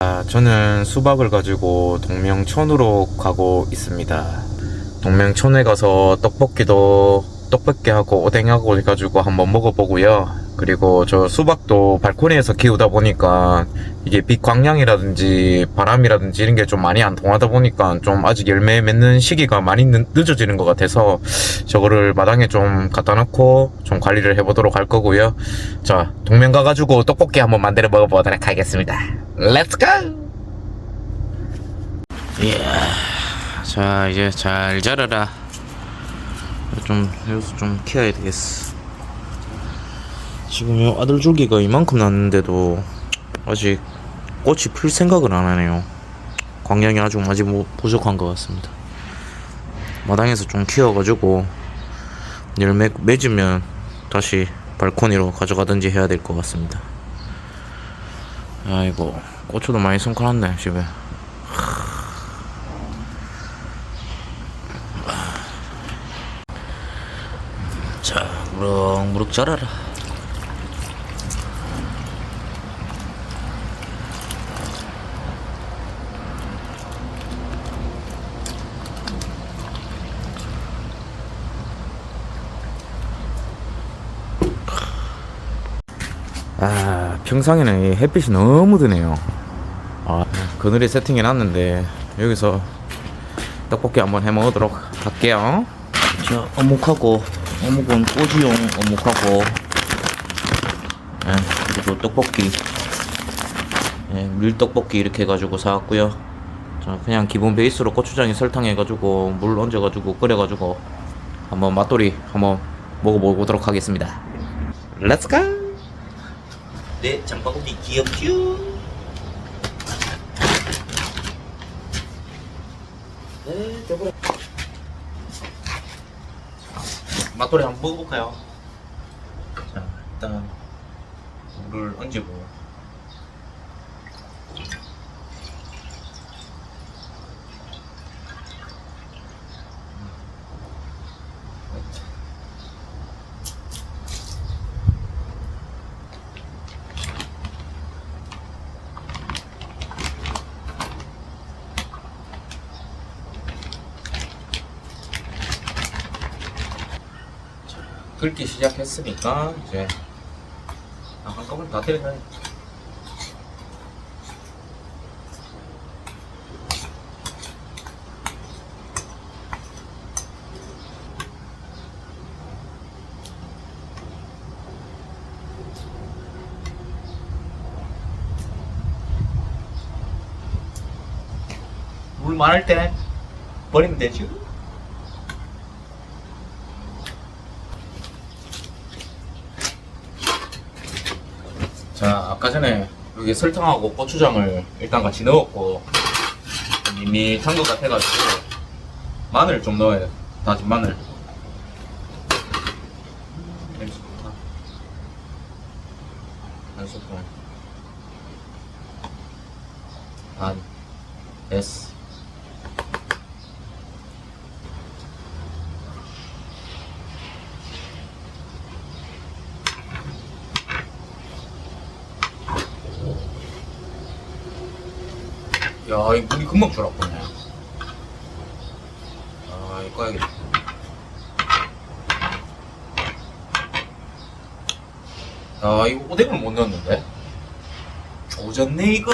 아, 저는 수박을 가지고 동명천으로 가고 있습니다. 동명천에 가서 떡볶이도 떡볶이 하고 오뎅하고 해가지고 한번 먹어보고요. 그리고 저 수박도 발코니에서 키우다 보니까 이게 빛 광량이라든지 바람이라든지 이런 게 좀 많이 안 통하다 보니까 좀 아직 열매 맺는 시기가 많이 늦, 늦어지는 것 같아서 저거를 마당에 좀 갖다 놓고 좀 관리를 해보도록 할 거고요. 자, 동명 가가지고 떡볶이 한번 만들어 먹어보도록 하겠습니다. 렛츠 고! 이야, 자, 이제 잘 자라라. 좀, 여기서 좀 키워야 되겠어. 지금 요 아들 줄기가 이만큼 났는데도 아직 꽃이 필 생각을 안 하네요. 광량이 아주 아직 뭐 부족한 것 같습니다. 마당에서 좀 키워가지고 열매 맺으면 다시 발코니로 가져가든지 해야 될 것 같습니다. 아이고 고추도 많이 손가놨네 집에. 자 무럭무럭 자라라. 아 평상에는 이 햇빛이 너무 드네요. 아 그늘에 세팅해 놨는데 여기서 떡볶이 한번 해 먹도록 할게요. 자 어묵하고 어묵은 꼬지용 어묵하고 예, 그리고 떡볶이. 예, 밀떡볶이 이렇게 해가지고 사왔고요. 자 그냥 기본 베이스로 고추장에 설탕 해가지고 물 얹어가지고 끓여가지고 한번 맛돌이 한번 먹어보도록 하겠습니다. 렛츠고 네, 장바구니 귀엽죠? 네, 저거. 맛돌이 한번 먹어볼까요? 자, 일단 물을 얹고 끓기 시작했으니까 이제 아, 한꺼번에 다 때려야 물 많을 때 버리면 되지. 자, 아까 전에 여기 설탕하고 고추장을 일단 같이 넣었고 밋밋한 것 같아가지고 마늘 좀 넣어요. 다진 마늘. 냄새 좋다. 한 스푼. 반. 됐어. 야, 이 물이 금방 줄었구네. 아, 이거 해야겠다. 아, 이거 오뎅을 못 넣었는데? 조졌네, 이거?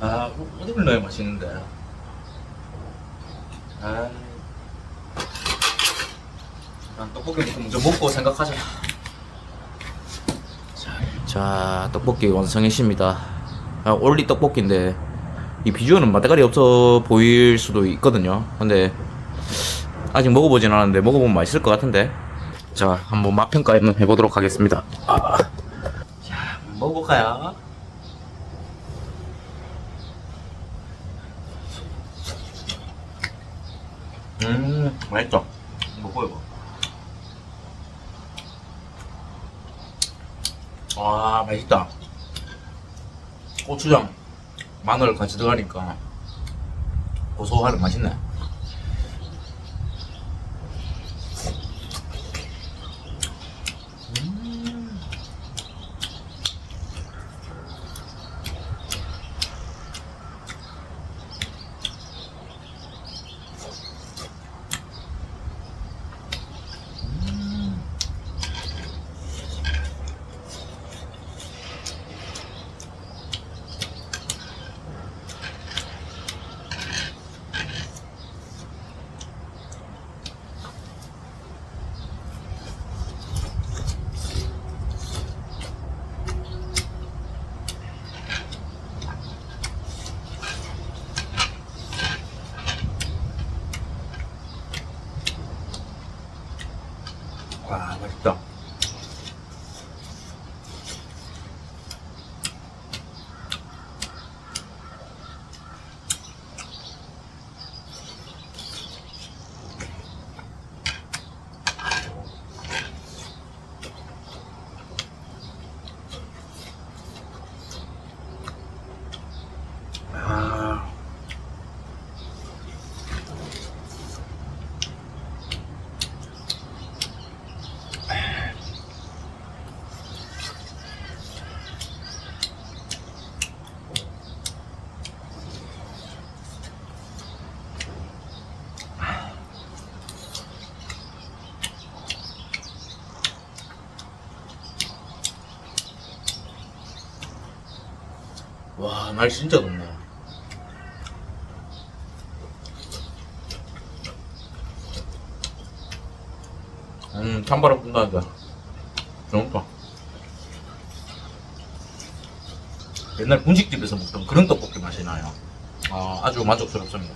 아, 오- 오뎅을 넣어야 맛있는데. 아. 난 떡볶이부터 먼저 먹고 생각하자. 자, 떡볶이 완성했습니다. 아, 올리 떡볶이인데 이 비주얼은 맛대가리 없어 보일 수도 있거든요. 근데 아직 먹어보진 않았는데 먹어보면 맛있을 것 같은데. 자, 한번 맛 평가 한번 해보도록 하겠습니다. 아. 자, 먹어볼까요? 음, 맛있죠. 이거. 와 맛있다. 고추장 마늘 같이 들어가니까 고소하고 맛있네 음. 와, 날 진짜 덥네. 음, 찬바람 분다니까. 좋다. 옛날 분식집에서 먹던 그런 떡볶이 맛이 나요. 아, 아주 만족스럽습니다.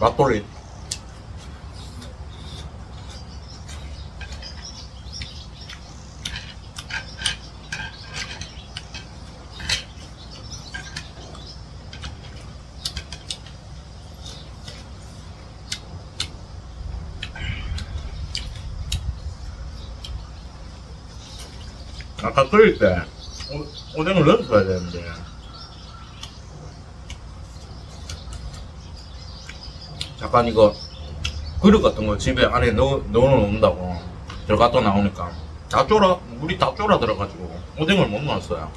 맛돌이. 아까 끓일 때 오, 오뎅을 넣어줘야 되는데 잠깐 이거 그릇 같은 거 집에 안에 넣어, 넣어놓는다고. 들어갔다 나오니까. 다 쫄아 물이 다 쫄아 들어가지고. 오뎅을 못 넣었어요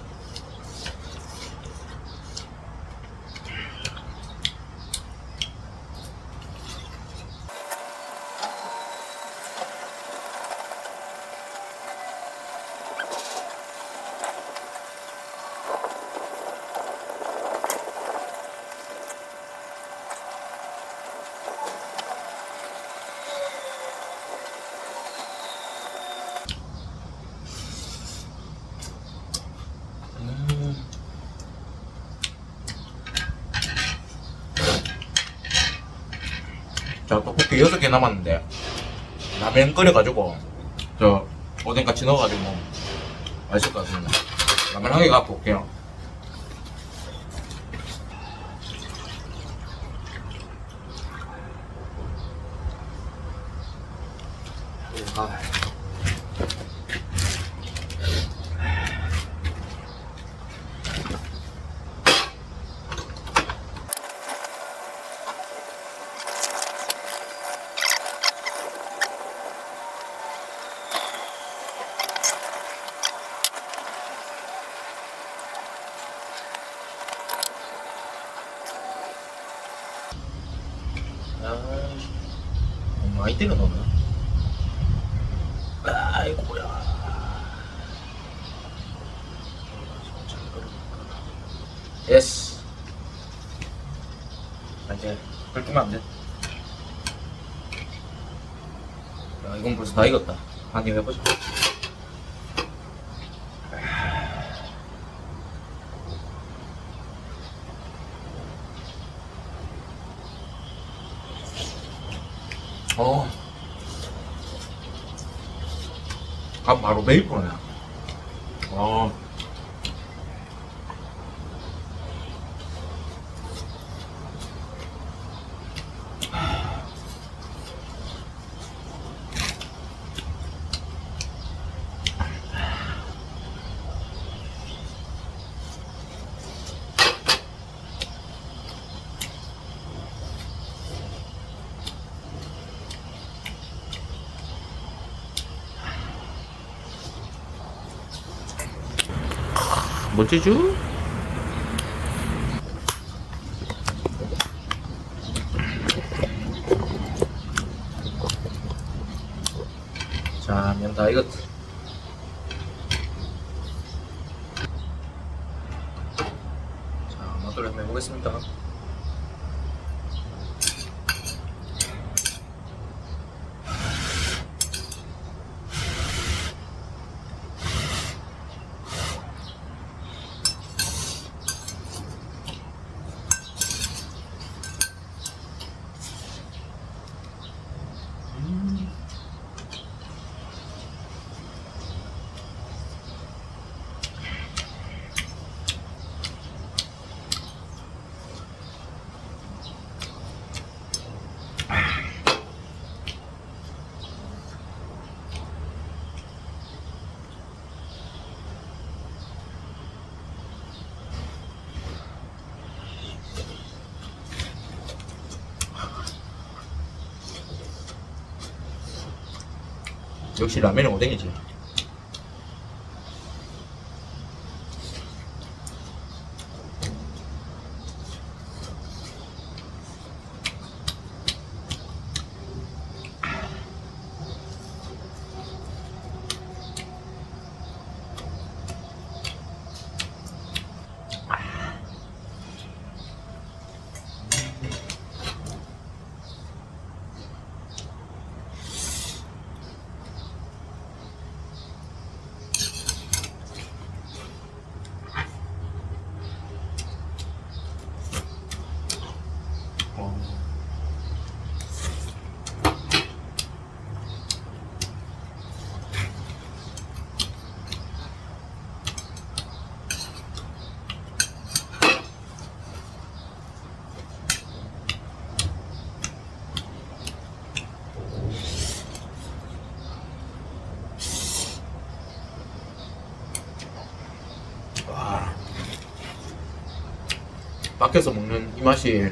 남았는데 라면 끓여가지고 저 오뎅 같이 넣어가지고 맛있을 것 같습니다 라면 한 개 갖고 올게요 아. 아, 많이 때려 넣네. 아이고야. 예스. 아, 이제 끓기면 안 돼. 야, 이건 벌써 다 익었다. 한입 해보자. 어. 아, 바로 메이플이네. 어. 뭐지죠? 자, 면 다 익었다. 역시 라면은 오뎅이지. 어. 와. 밖에서 먹는 이 맛이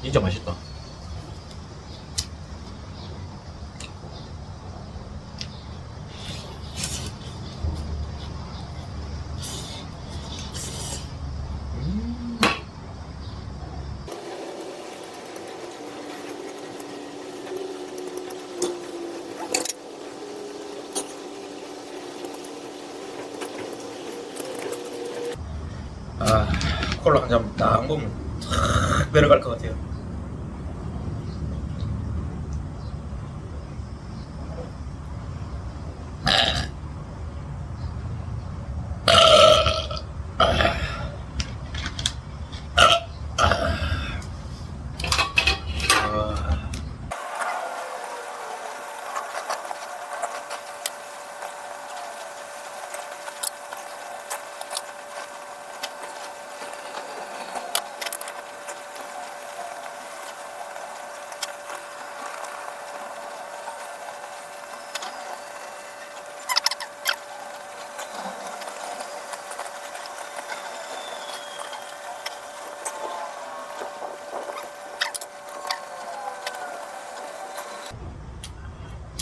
진짜 맛있다. 음. 아, 콜라 한 잔 딱 먹으면 탁 내려갈 것 같아요. 아.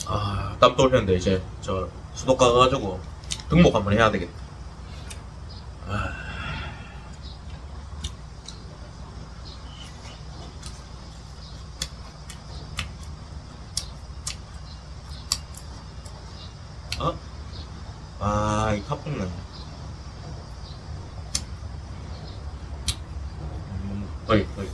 아, 땀 떨리는데 이제 저 수도 가가지고 등록 한번 해야 되겠다. 아. 어? 아, 이 카pun네. 음, 어이, 어이.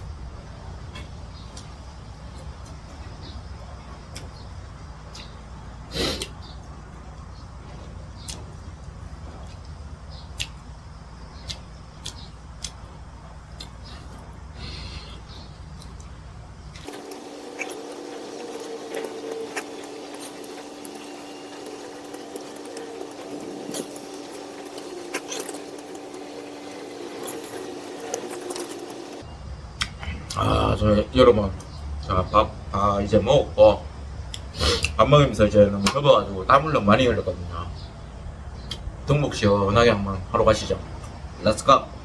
아, 저 여러분, 자, 밥, 아, 이제 먹었고, 밥 먹으면서 이제 너무 더워가지고 땀을 너무 많이 흘렸거든요. 등목 시원하게 한번 하러 가시죠. Go!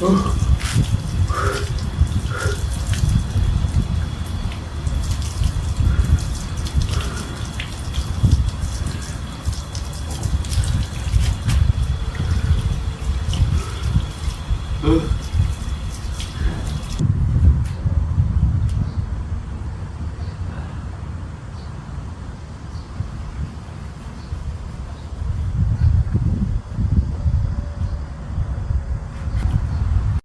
Uf.